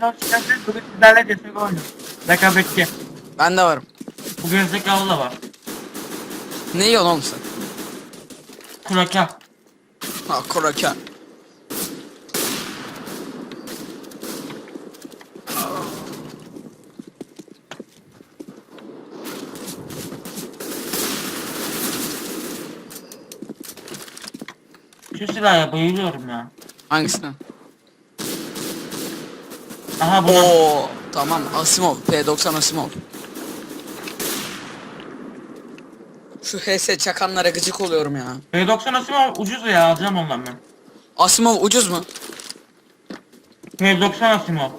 Hoş geldiniz. Bugün sizlerle CSGO oynuyoruz. Rekabetçi. Ben de varım. Bu gerizekalı da var. Ne yiyorsun oğlum sen? Kuraka. Ha kurakan. Şu silaha bayılıyorum ya. Hangisine? Aha buna. Oo tamam Asimov. P90 Asimov. Şu HS çakanlara gıcık oluyorum ya. P90 Asimov ucuz ya alacağım ondan ben. Asimov ucuz mu? P90 Asimov.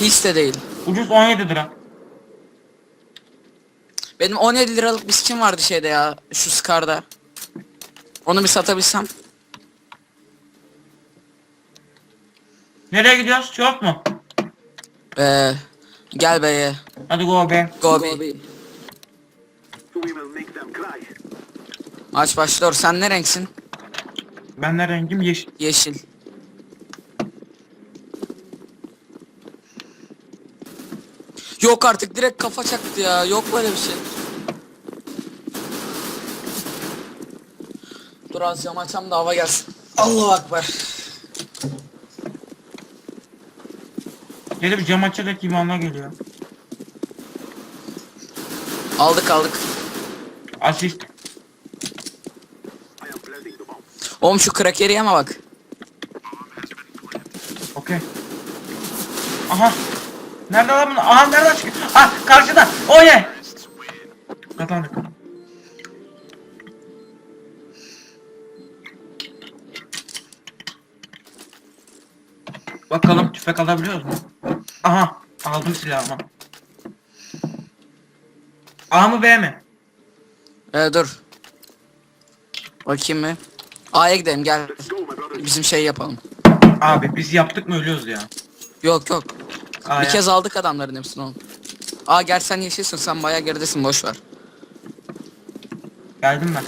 Hiç de değil. Ucuz 17 lira. Benim 17 liralık bir skin vardı şeyde ya. Şu Scar'da. Onu bir satabilsem. Nereye gidiyoruz? Çok mu? Ee, gel be ye. Hadi go be. Go be. We will make them cry. Maç başlıyor. Sen ne renksin? Ben de rengim yeşil. Yeşil. Yok artık direkt kafa çaktı ya. Yok böyle bir şey. Dur az cam açam da hava gelsin. Allahu akbar. Gelip cam açacak imanla geliyor. Aldık aldık. Asist. Oğlum şu krakeri yeme bak. Okey. Aha. Nerede lan bunu? Aha nereden çıkıyor? Ah karşıda. Oh yeah. Kazandık. Bakalım tüfek alabiliyoruz mu? Aha aldım silahımı. A mı B mi? Ee, dur. Bakayım mı? A'ya gidelim gel. Bizim şey yapalım. Abi biz yaptık mı ölüyoruz ya. Yok yok. A'ya. Bir kez aldık adamların hepsini oğlum. Aa gel sen yeşilsin sen bayağı geridesin boş ver. Geldim ben.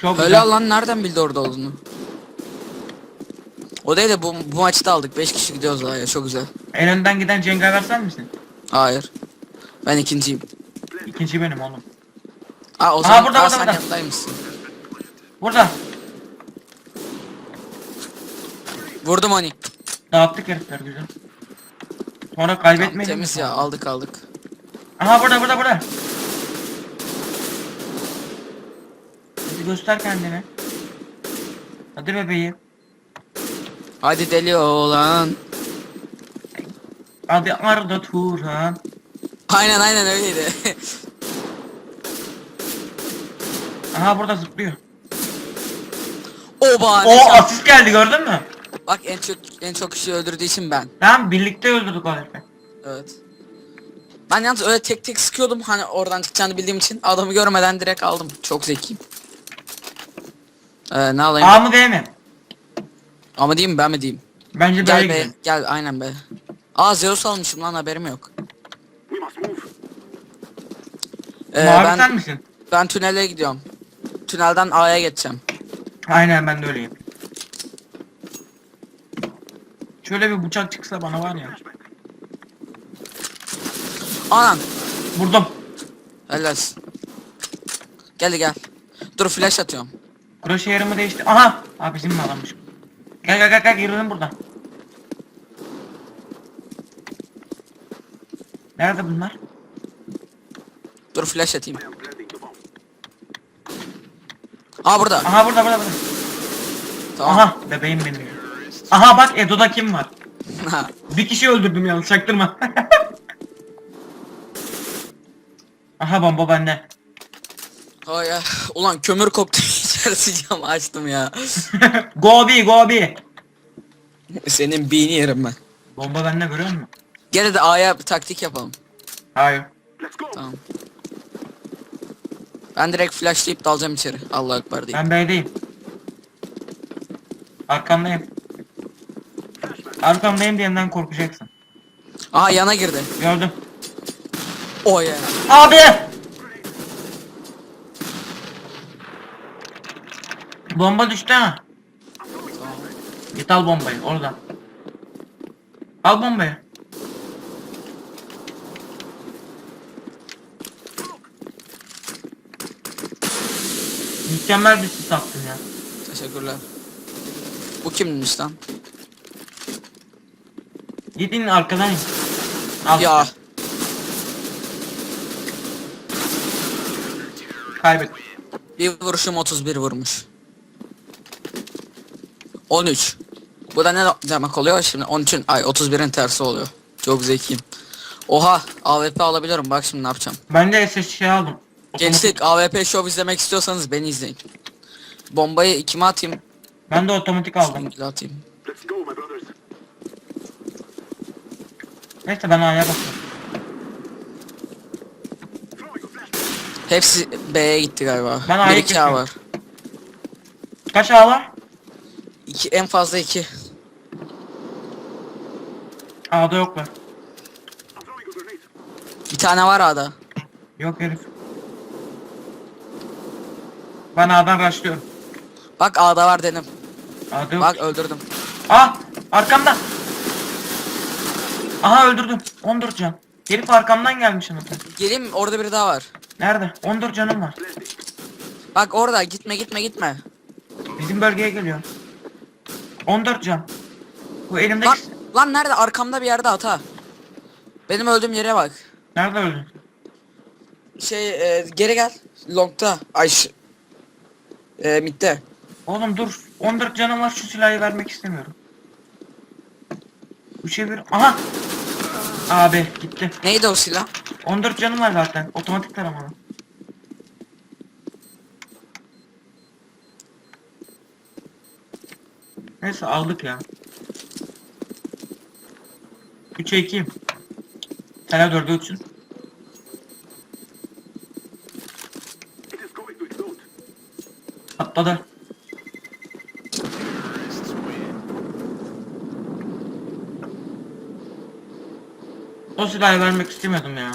Çok Öyle güzel. lan nereden bildi orada olduğunu? O değil de bu, bu maçta aldık 5 kişi gidiyoruz daha ya çok güzel. En önden giden cengaver sen misin? Hayır. Ben ikinciyim. İkinci benim oğlum. Aa o zaman burada, aa, burada, sen burada. yanındaymışsın. Burada. Vurdum onu. Dağıttık herifler güzel. Sonra Tamam, temiz ya aldık aldık. Aha burada burada burada. Hadi göster kendini. Hadi bebeğim. Hadi deli oğlan. Hadi Arda Turan. Aynen aynen öyleydi. Aha burada zıplıyor. Oba O şans. asist geldi gördün mü? Bak en çok en çok kişi öldürdüğü için ben. Tamam birlikte öldürdük o herifi. Evet. Ben yalnız öyle tek tek sıkıyordum hani oradan çıkacağını bildiğim için adamı görmeden direkt aldım. Çok zekiyim. Ee, ne alayım? A mı B mi? Ama diyeyim ben mi diyeyim? Bence Gel be, gidelim. gel aynen be. Aa Zeus almışım lan haberim yok. Ee, Mavi ben sen misin? ben tünele gidiyorum. Tünelden A'ya geçeceğim. Aynen ben de öyleyim. Şöyle bir bıçak çıksa bana var ya. Anan. Vurdum. Helalsin. Gel gel. Dur flash atıyorum. Kroşe yerimi değişti. Aha! Abi bizim adammış? Gel gel gel gel girelim buradan. Nerede bunlar? Dur flash atayım. Aa burada. Aha burada burada burada. Tamam. Aha bebeğim benim. Aha bak Edo'da kim var? Bir kişi öldürdüm yalnız çaktırma. Aha bomba bende. Ay. Ulan kömür koktu camı açtım ya. go B go B. Senin beyni yerim ben. Bomba bende görüyor musun? Gel de A'ya bir taktik yapalım. Hayır. Tamam. Ben direkt flashlayıp dalacağım içeri. Allah ekber diyeyim. Ben B'deyim. Arkandayım. Arkamdayım diyenden korkacaksın. Aha yana girdi. Gördüm. O ya. Abi! Bomba düştü ha. Git al bombayı orada. Al bombayı. Mükemmel bir sis attın ya. Teşekkürler. Bu kimmiş lan? Gidin arkadan. Al. Ya Kaybet. bir vuruşum 31 vurmuş. 13. Bu da ne demek oluyor şimdi? 13'ün ay 31'in tersi oluyor. Çok zekiyim. Oha AWP alabiliyorum bak şimdi ne yapacağım. Ben de SS şey aldım. Gençlik AWP show izlemek istiyorsanız beni izleyin. Bombayı kime atayım? Ben de otomatik aldım. Şimdi atayım. Neyse ben A'ya flashbang. Hepsi B'ye gitti galiba. Ben bir A'yı iki A kesiyorum. var. Kaç A var? İki, en fazla iki. A'da a grenade. Bir tane var A'da. Yok herif. Ben A'dan başlıyorum. Bak A'da var dedim. A'da yok. Bak öldürdüm. Ah! Arkamda! Aha öldürdüm. 14 can. Herif arkamdan gelmiş anasını. Geleyim orada biri daha var. Nerede? 14 canım var. Bak orada gitme gitme gitme. Bizim bölgeye geliyor. 14 can. Bu elimdeki... Lan, lan nerede? Arkamda bir yerde ata. Benim öldüğüm yere bak. Nerede öldün? Şey e, geri gel. Long'da. Ay e, midde. Oğlum dur. 14 canım var şu silahı vermek istemiyorum. 3'e 1. Aha! Abi gitti. Neydi o silah? 14 canım var zaten. Otomatik taramalı. Neyse aldık ya. 3'e 2'yim. Sen 4'e 3'ün. It is going to explode. Atladı. O silahı vermek istemiyordum ya.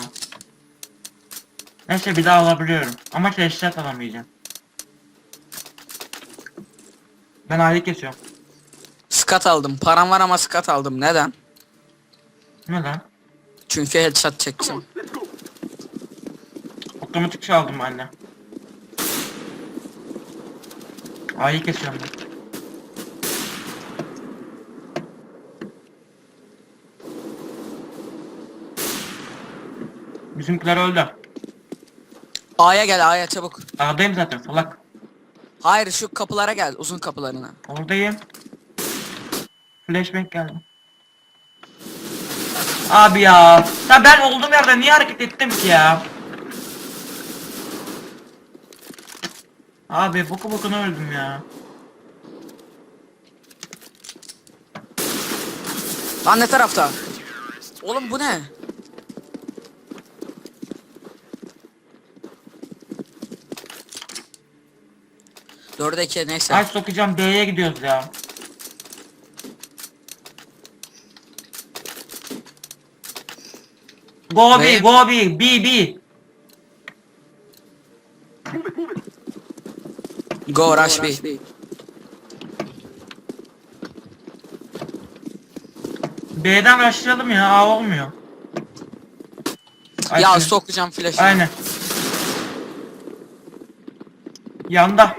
Neyse bir daha alabiliyorum. Ama teşhisat alamayacağım. Ben aile kesiyorum. Skat aldım. Param var ama skat aldım. Neden? Ne lan? Çünkü headshot çekeceğim. Otomatik şey aldım anne. A'yı kesiyorum ben. Bizimkiler öldü. A'ya gel A'ya çabuk. A'dayım zaten salak. Hayır şu kapılara gel. Uzun kapılarına. Oradayım. Flashbang geldi. Abi ya. Ya ben olduğum yerde niye hareket ettim ki ya? Abi boku bokuna öldüm ya. Lan ne tarafta? Oğlum bu ne? Dörde iki neyse. Ay sokacağım B'ye gidiyoruz ya. Go B, go B, B. Go rush B. B'den rushlayalım ya, A olmuyor. Ay, Ya sokacağım flash'ı. Aynen. Yanda.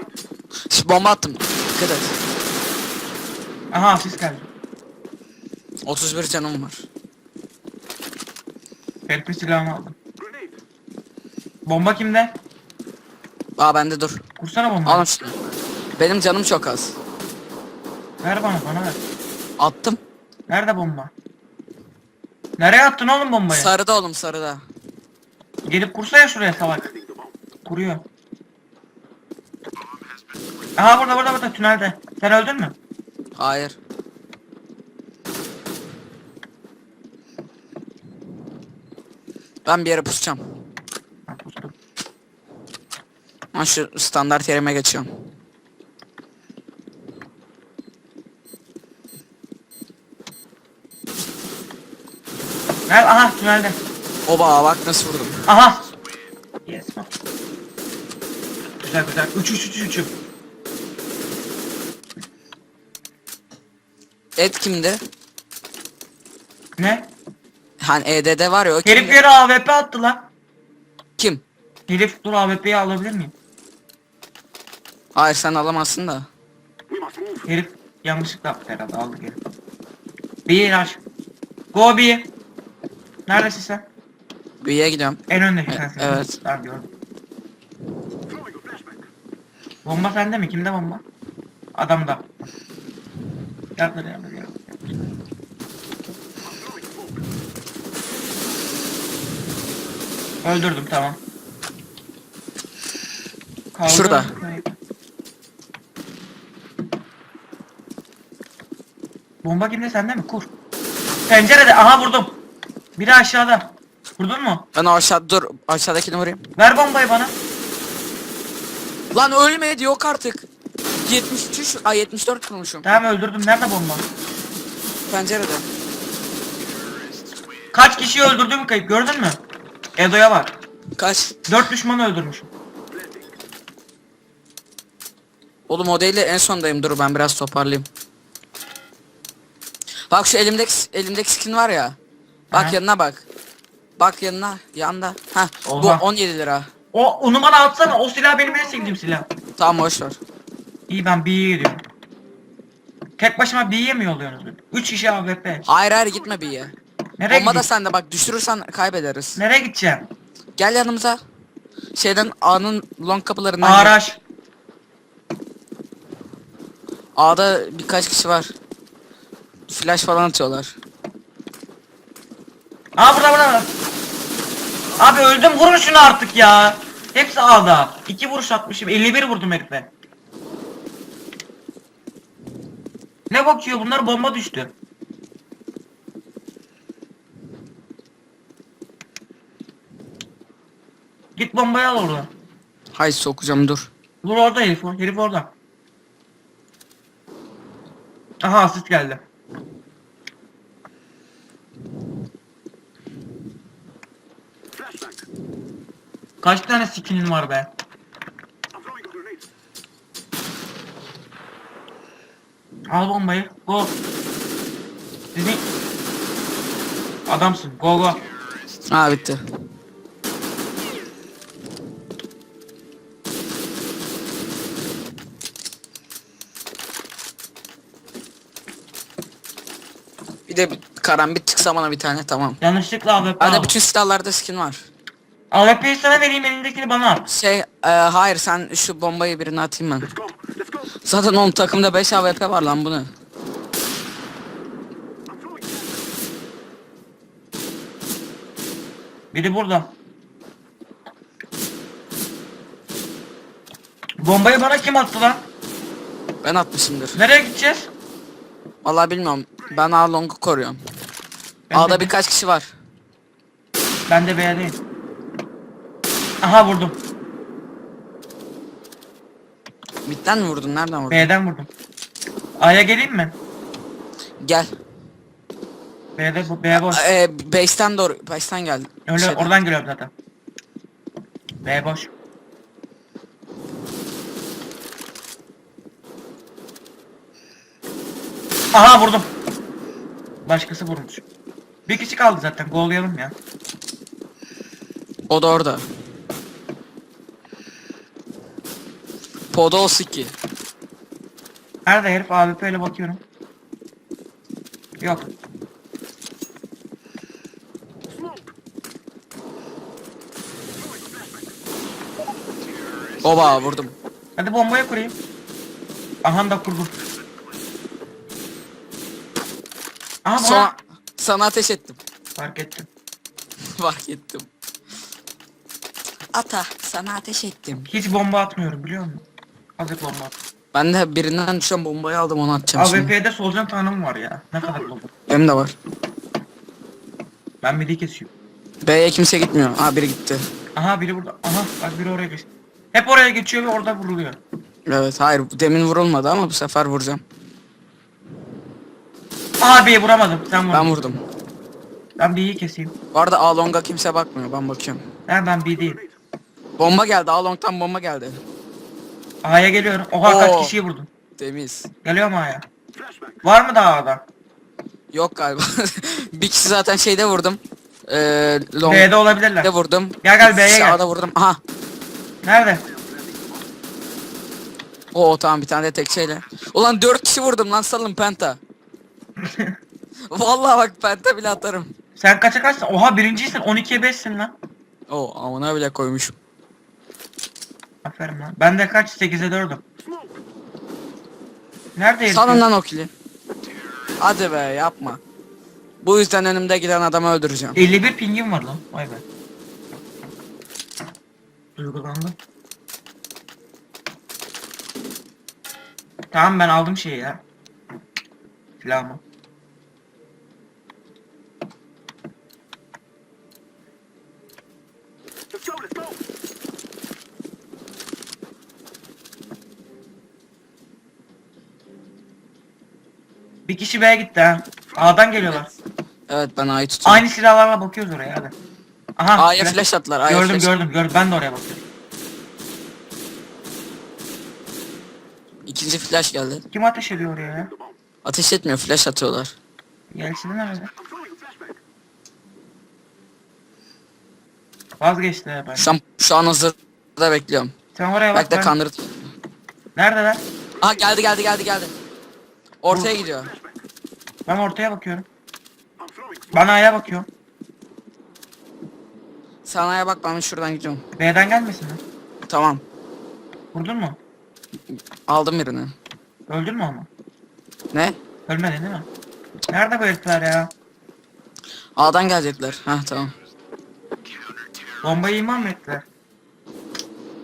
Şş, Bomba attım. Dikkat et. Aha siz geldi. 31 canım var. Ferpi silahını aldım. Bomba kimde? Aa bende dur. Kursana bomba. Alın şunu. Benim canım çok az. Ver bana, bana ver. Attım. Nerede bomba? Nereye attın oğlum bombayı? Sarıda oğlum sarıda. Gelip kursaya şuraya salak. Kuruyor. Aha burada burada burada tünelde. Sen öldün mü? Hayır. Ben bir yere pusacağım. Ben şu standart yerime geçiyorum. Nerede? Aha tünelde. Oba bak nasıl vurdum. Aha. Yes. Güzel güzel. 3 3 3 3. Ed kimdi? Ne? Hani EDD var ya o kimdi? yere AWP attı lan. Kim? Herif dur AWP'yi alabilir miyim? Hayır sen alamazsın da. Herif yanlışlıkla attı herhalde aldık herif. Bir aç. Go bir. Neredesin sen? Büyüye gidiyorum. En öndeki E- sensin. evet. Tamam gördüm. Bomba sende mi? Kimde bomba? Adamda. Yardır yardır Öldürdüm tamam. Kaldı. Şurada. Bomba kimde sende mi? Kur. Pencerede. Aha vurdum. Biri aşağıda. Vurdun mu? Ben aşağı dur aşağıdakini vurayım. Ver bombayı bana. Lan ölmedi yok artık. 73 ay 74 kurmuşum. Tamam öldürdüm. Nerede bomba? Pencerede. Kaç kişiyi öldürdüğümü kayıp gördün mü? Edo'ya bak. Kaç? Dört düşmanı öldürmüşüm. Oğlum o değil de en sondayım dur ben biraz toparlayayım. Bak şu elimdeki elimdeki skin var ya. Bak Aha. yanına bak. Bak yanına yanda. Ha bu Oha. 17 lira. O onu bana atsana. O silah benim en sevdiğim silah. Tamam boş ver. İyi ben B'ye gidiyorum. Tek başıma B'ye mi yolluyorsunuz? 3 kişi AWP. Hayır hayır gitme bir. Nereye Bomba da gideyim? sende bak düşürürsen kaybederiz. Nereye gideceğim? Gel yanımıza. Şeyden A'nın long kapılarından gir. Araç. A'da birkaç kişi var. Flash falan atıyorlar. Aa burada burada. burada. Abi öldüm vurun şunu artık ya. Hepsi A'da. 2 vuruş atmışım. 51 vurdum herife. Ne bakıyor bunlar bomba düştü. Git bombayı al oradan. Hay sokacağım dur. Dur orada herif. Herif orada. Aha asist geldi. Kaç tane skinin var be? Al bombayı. Go. Sizin... Adamsın. Go go. Ha bitti. Bir de bir karambit çıksa bana bir tane tamam. Yanlışlıkla AWP aldım. bütün silahlarda skin var. AWP'yi sana vereyim elindekini bana at. Şey e, hayır sen şu bombayı birine atayım ben. Zaten onun takımda 5 AWP var lan bunu. Biri burada. Bombayı bana kim attı lan? Ben atmışımdır. Nereye gideceğiz? Vallahi bilmiyorum. Ben A long'u koruyorum. Ben A'da de- birkaç kişi var. Ben de B'deyim. Aha vurdum. Bitten mi vurdun? Nereden vurdun? B'den vurdum. A'ya geleyim mi? Gel. B'de bu B boş. Ee, base'ten doğru. Base'ten gel. Öyle Şeyden. oradan geliyorum zaten. B boş. Aha vurdum. Başkası vurmuş. Bir kişi kaldı zaten. Gollayalım ya. O da orada. Podolski. Nerede herif? AWP ile bakıyorum. Yok. Oba vurdum. Hadi bombayı kurayım. Aha da kurdum. Aha bana Sonra sana ateş ettim. fark ettim. Fark ettim. Ata sana ateş ettim. Hiç bomba atmıyorum biliyor musun? Azıcık bomba at. Ben de birinden düşen bombayı aldım onu atacağım şimdi. AWP'de solucan tanım var ya. Ne kadar dolu. Benim de var. Ben midi kesiyorum. B'ye kimse gitmiyor. Aa biri gitti. Aha biri burada. Aha bak biri oraya geçti. Hep oraya geçiyor ve orada vuruluyor. Evet hayır demin vurulmadı ama bu sefer vuracağım. Abi vuramadım. Sen vurdun. Ben vurdum. Ben B'yi keseyim. Bu arada A long'a kimse bakmıyor ben bakıyorum. Ben ben B'deyim. Bomba geldi A long'tan bomba geldi. A'ya geliyorum. Oha kaç Oo. kişiyi vurdun. Temiz. Geliyorum A'ya. Var mı daha adam? Yok galiba. bir kişi zaten şeyde vurdum. Ee, long B'de olabilirler. de vurdum. Gel, gel, B'ye gel. Sağda vurdum. Aha. Nerede? Oo tamam bir tane de tek şeyle. Ulan 4 kişi vurdum lan salın penta. Vallahi bak penta bile atarım. Sen kaça kaçsın? Oha birinciysin 12'ye 5'sin lan. Oo amına bile koymuşum. Aferin lan. Ben de kaç? 8'e 4'üm. Smoke. Nerede herif? Salın lan o kili. Hadi be yapma. Bu yüzden önümde giden adamı öldüreceğim. 51 pingim var lan. Vay be. Duygulandım. Tamam ben aldım şeyi ya. Silahımı. Bir kişi B'ye gitti ha. A'dan geliyorlar. Evet ben A'yı tutuyorum. Aynı silahlarla bakıyoruz oraya hadi. Aha. A'ya flash attılar. A'ya Gördüm flash. gördüm gördüm. Ben de oraya bakıyorum. İkinci flash geldi. Kim ateş ediyor oraya ya? Ateş etmiyor flash atıyorlar. Gelsin nerede? Vazgeçti ben. Şu an, şu an hazırda bekliyorum. Sen oraya bak. Belki de ben- kandırdı. Neredeler? Aha geldi geldi geldi geldi. Ortaya gidiyor. Ben ortaya bakıyorum. I'm throwing smoke. Ben A'ya bak ben şuradan gidiyorum. B'den gelmesin lan. Tamam. Vurdun mu? Aldım birini. Öldün mü onu? Ne? Ölmedin değil mi? Nerede bu herifler ya? A'dan gelecekler. Ha tamam. Bombayı imam ettiler?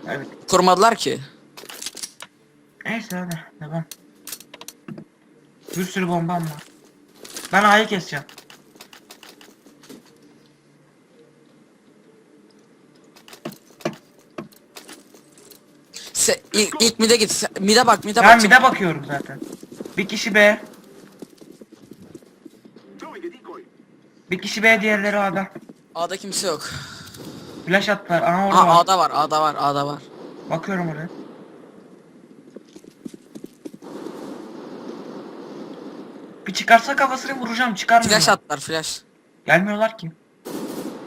Evet. Kurmadılar ki. Neyse hadi devam. Bir sürü bombam var. Ben A'yı keseceğim. Se ilk, ilk mide git. Se- Mide bak mide Ben bak. bir de bakıyorum zaten. Bir kişi B, bir kişi B, diğerleri A'da. A'da kimse yok. Flash attılar. Aha orada Aa var. A'da var A'da var A'da var. Bakıyorum oraya. Bir çıkarsa kafasını vuracağım. Çıkarmıyor. Flash attılar flash. Gelmiyorlar ki.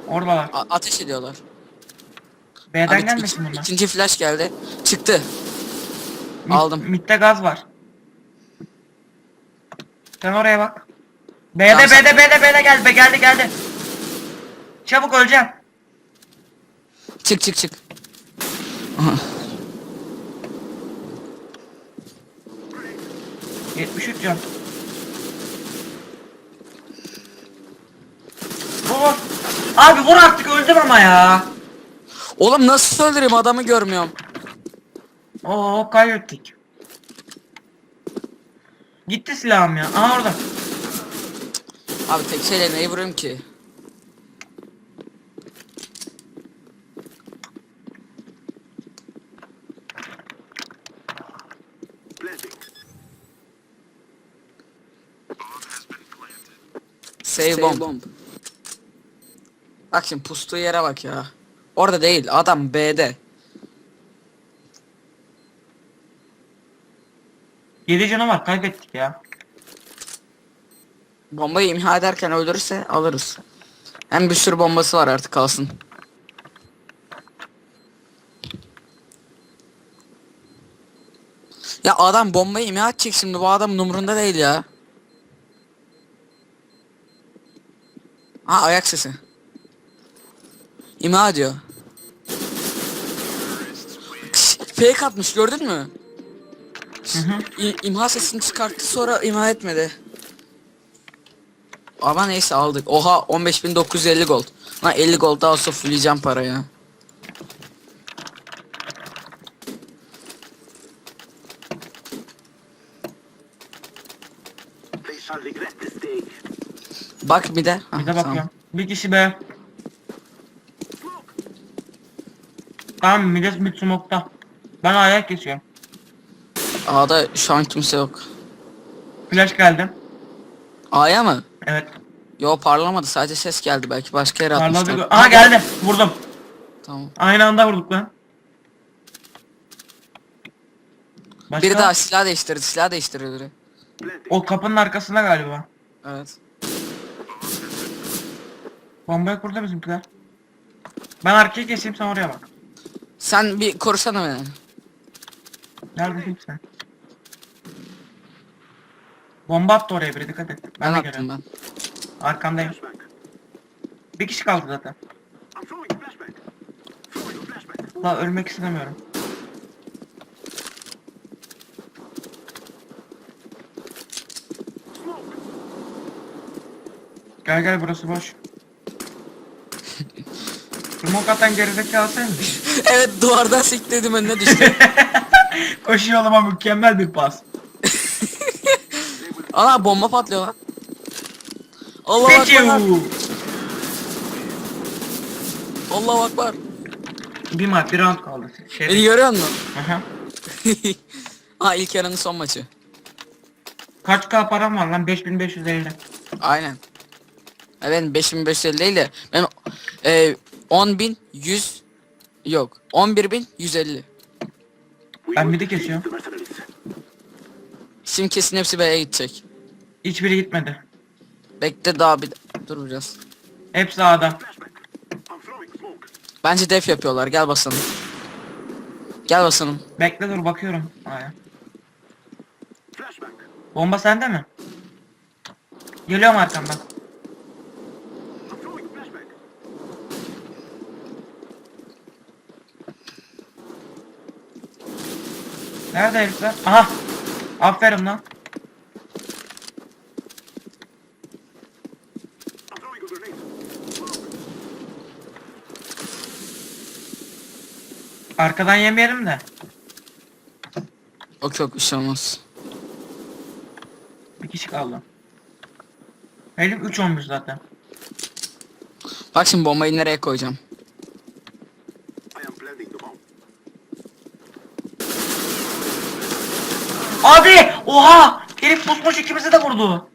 Oradalar. A- ateş ediyorlar. B'den Abi, gelmesin iki- bunlar. İkinci flash geldi. Çıktı. Mid- aldım. Mid'de gaz var. Sen oraya bak. B'de Tamam, sen- B'de B'de B'de gel. Be geldi geldi. Çabuk öleceğim. Çık çık çık. Aha. 73 can. Vur. Abi vur artık öldüm ama ya. Oğlum nasıl öldüreyim adamı görmüyorum. Oo kaybettik. Gitti silahım ya. Aha orada. Abi tek şeyle neyi vurayım ki? Planting. Save bomb. Bak şimdi pustuğu yere bak ya. Orada değil adam B'de. 7 canı var kaybettik ya. Bombayı imha ederken öldürürse alırız. Hem bir sürü bombası var artık kalsın. Ya adam bombayı imha edecek şimdi bu adam umurunda değil ya. Ha ayak sesi. İmha ediyor. Kış, Fake atmış gördün mü? Hı hı. İ- imha sesini çıkarttı sonra imha etmedi. Ama neyse aldık. Oha 15.950 gold. Lan 50 gold daha olsa this day. Bak bir de. Bir de tamam. bakıyorum. Bir kişi B. Tamam mid mid smoke'ta. Ben ayak geçiyorum. A'da şu an kimse yok. Flash geldi. A'ya mı? Evet. Yo parlamadı sadece ses geldi belki başka yere Parladı. atmışlar. gö- Aha geldi. Vurdum. Tamam. Aynı anda vurduk lan. Başka? Biri daha silah değiştirdi silah değiştirdi biri. O kapının arkasında galiba. Evet. Bombayı kurdu bizimkiler. Ben arkaya keseyim sen oraya bak. Sen bir korusana beni. Neredesin sen? Bomba attı oraya biri dikkat et. Ben, Ben, de attım görüyorum. ben. Flashback. Bir kişi kaldı zaten. I'm throwing a flashback. Throwing a flashback. Daha ölmek istemiyorum. Gel gel burası boş. Smoke atan gerizekalı senmiş. evet duvardan sikledim önüne düştü. Koşuyor olama mükemmel bir pas. Ana bomba patlıyor lan. Allah Peki. akbar. Allah akbar. Bir maç bir round kaldı. Beni Şey. görüyor musun? Aha. ha ilk yarının son maçı. Kaç K param var lan? 5550. Aynen. E benim 5550 değil de benim e, 10100 yok 11150. We Ben midi kesiyorum. Şimdi kesin hepsi B'ye gidecek. Hiçbiri gitmedi. Bekle daha bir dur biraz. Hepsi A'da. Bence def yapıyorlar gel basalım. Gel basalım. Bekle dur bakıyorum. A'ya. Bomba sende mi? Geliyorum arkamdan. I'm throwing a flashback. Nerede herifler? Aha. Aferin lan. Arkadan yemeyelim de. Yok yok bir şey olmaz. Bir kişi kaldı. Benim 3 olmuş zaten. Bak şimdi bombayı nereye koyacağım. I am planting the bomb. Abi! Oha! Herif pusmuş ikimizi de vurdu.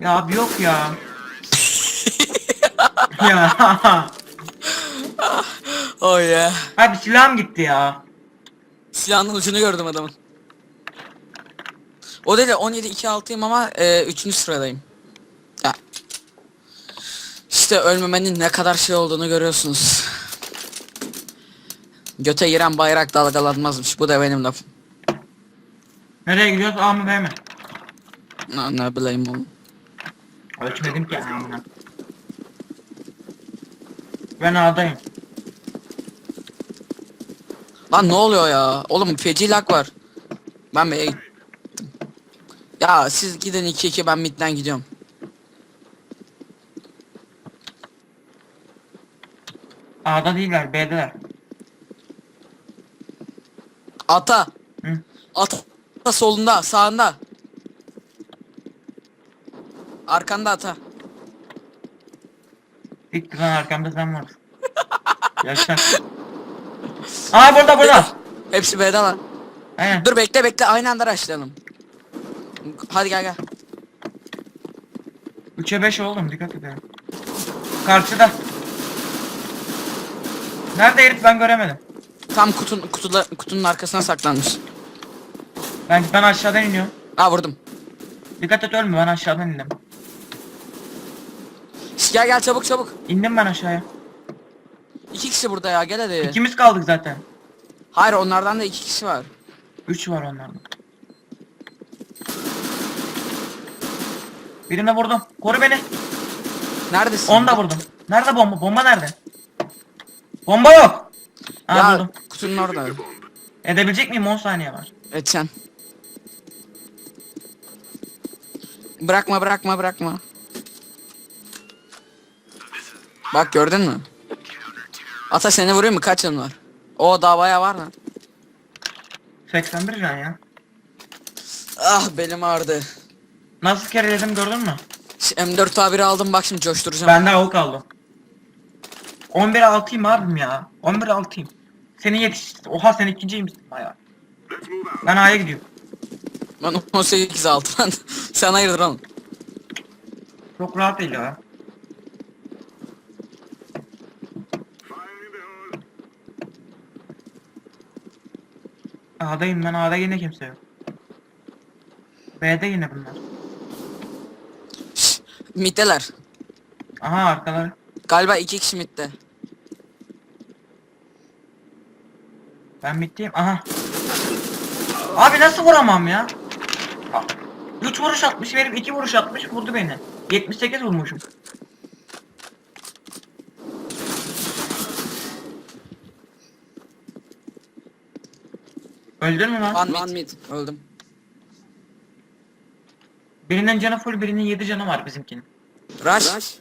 Ya abi yok ya. ya. Oh ya. Abi silahım gitti ya. Silahın ucunu gördüm adamın. O değil de 17 2 6'yım ama e, 3. sıradayım. Ya. İşte ölmemenin ne kadar şey olduğunu görüyorsunuz. Göte giren bayrak dalgalanmazmış. Bu da benim lafım. Nereye gidiyoruz A mı B mi? Ne, ne bileyim oğlum. Ölçmedim ki amına. Ben A'dayım. Lan ne oluyor ya? Oğlum feci lag var. Ben B'ye gittim. Ya siz gidin 2-2 ben midden gidiyorum. A'da değiller B'deler. Ata. Hı. Ata solunda, sağında. Arkanda ata. Dik lan arkamda sen varsın. Yaşar. Aa burada burada. Hepsi B'de lan. Aynen. Dur bekle bekle aynı anda başlayalım. Hadi gel gel. 3'e 5 oğlum dikkat edelim. Karşıda. Nerede herif ben göremedim. Tam kutun, kutuda, kutunun arkasına saklanmış. Ben ben aşağıdan iniyorum. Aa vurdum. Dikkat et ölme ben aşağıdan indim. Şş, gel gel çabuk çabuk. İndim ben aşağıya. İki kişi burada ya gel hadi. İkimiz kaldık zaten. Hayır onlardan da iki kişi var. 3 var onlarda. Birine vurdum. Koru beni. Neredesin? Onu da vurdum. Nerede bomba? Bomba nerede? Bomba yok. Aa Ya buldum. kutunun orada. Edebilecek miyim? 10 saniye var. Et sen. Bırakma bırakma bırakma. Bak gördün mü? Ata seni vurayım mı? Kaç canın var? O davaya var lan. 81 can ya. Ah belim ağrıdı. Nasıl kereledim gördün mü? Ş- M4 tabiri aldım bak şimdi coşturacağım. Bende avuk aldı. 11 6'yım abim ya. 11 6'yım. Seni yetiş. Oha sen ikinciymişsin baya. Let's move out. Ben A'ya gidiyorum. Ben 18 altı. Sen hayırdır oğlum. Çok rahat değil ya. A'dayım ben A'da yine kimse yok. B'de yine bunlar. Middeler. Aha arkalar. Galiba iki kişi midde. Ben bittiyim. Aha. Abi nasıl vuramam ya? 3 vuruş atmış benim 2 vuruş atmış vurdu beni. 78 vurmuşum. Öldün mü lan? One, one mid. Öldüm. Birinin canı full birinin 7 canı var bizimkinin. Rush.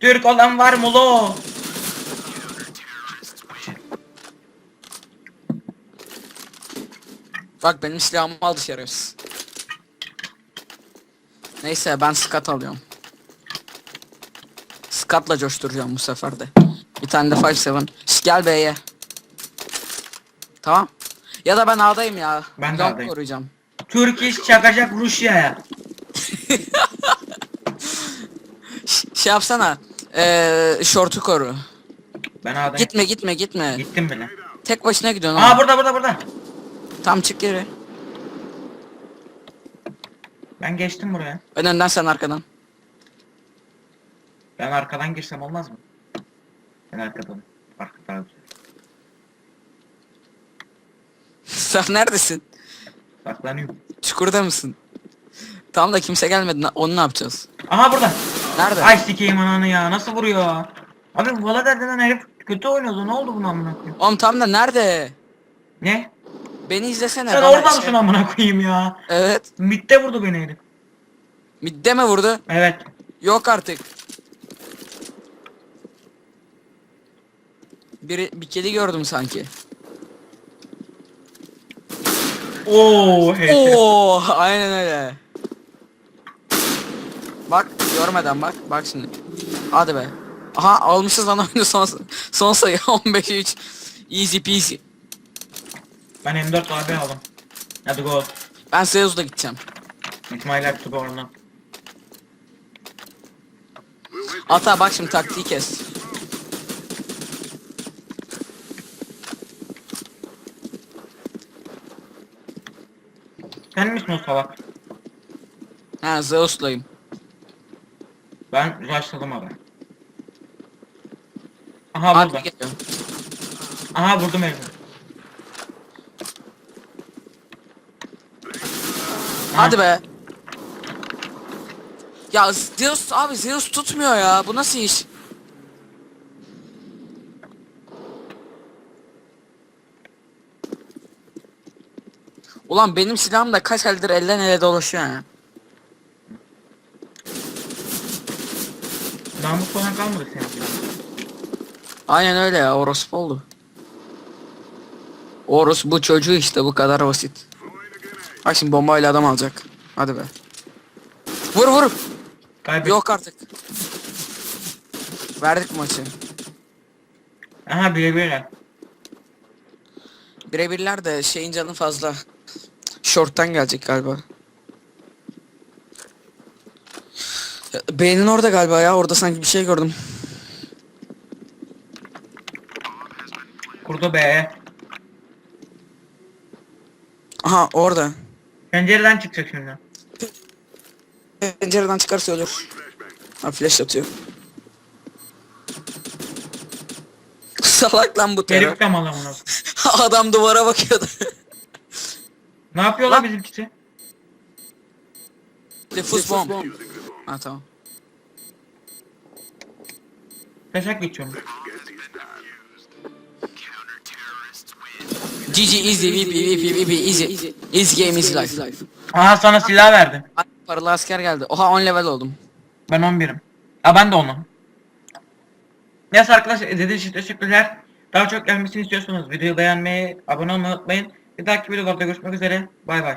Türk olan var mı lo? Bak benim silahımı aldı şerefsiz. Neyse ben skat alıyorum. Skatla coşturacağım bu sefer de. Bir tane de 5-7. Şş, Gel B'ye. Tamam. Ya da ben A'dayım ya. Ben de Long A'dayım. koruyacağım. Türk iş çakacak Rusya'ya. Ş- şey yapsana. Eee şortu koru. Ben A'dayım. Gitme gitme gitme. Gittim bile. Tek başına gidiyorsun Aa oğlum. burada burada burada. Tam çık geri. Ben geçtim buraya. Ben önden sen arkadan. Ben arkadan girsem olmaz mı? Ben arkadan. Arka tarafı. sen neredesin? Saklanıyorum. Çukurda mısın? Tam da kimse gelmedi. Na- Onu ne yapacağız? Aha burada. Nerede? Ay sikeyim ananı ya. Nasıl vuruyor? Abi Vala derdinen herif kötü oynuyordu. Ne oldu buna amına koyayım? Oğlum tam da nerede? Ne? Beni izlesene. Sen bana orada şey- mısın amına koyayım ya? Evet. Mitte vurdu beni herif. Midde mi vurdu? Evet. Yok artık. Bir, bir kedi gördüm sanki. Oo hey. Oo, aynen öyle. Bak görmeden bak. Bak şimdi. Hadi be. Aha almışız lan oyunu son, son sayı 15 3. Easy peasy. Ben M4 abi aldım. Hadi go. Ben Zeus'la gideceğim. It's my life to go or not. Ata bak şimdi taktiği kes. Sen misin o salak? Ha Zeus'layım. Ben rushladım abi. Aha burada. Aha vurdum herifi. Hadi be. Ya Zeus abi Zeus tutmuyor ya. Bu nasıl iş? Ulan benim silahım da kaç eldir elden ele dolaşıyor ya. Namus falan kalmadı senin. Aynen öyle ya orospu oldu. Oros bu çocuğu işte bu kadar basit. Bak şimdi bombayla adam alacak. Hadi be. Vur vur. Kaybet. Yok artık. Verdik maçı. Aha birebir. Birebirler de şeyin canı fazla. Short'tan gelecek galiba. Beynin orada galiba ya. Orada sanki bir şey gördüm. Kurdu be. Aha orada. Pencereden çıkacak şimdi. Pencereden çıkarsa ölür. Ha flash atıyor. Salak lan bu terör. Herif mal amına. Adam duvara bakıyordu. Ne yapıyorlar Lan. bizimkisi? Defus bomb. Ha tamam. Taşak geçiyorum. GG easy VP VP VP easy. Easy game easy life. Aha sana silah verdim. Ay, Paralı asker geldi. Oha 10 level oldum. Ben 11'im. Ha ben de onu. Neyse arkadaşlar izlediğiniz için teşekkürler. Daha çok gelmesini istiyorsanız videoyu beğenmeyi, abone olmayı unutmayın. Bir dahaki videolarda görüşmek üzere. Bay bay.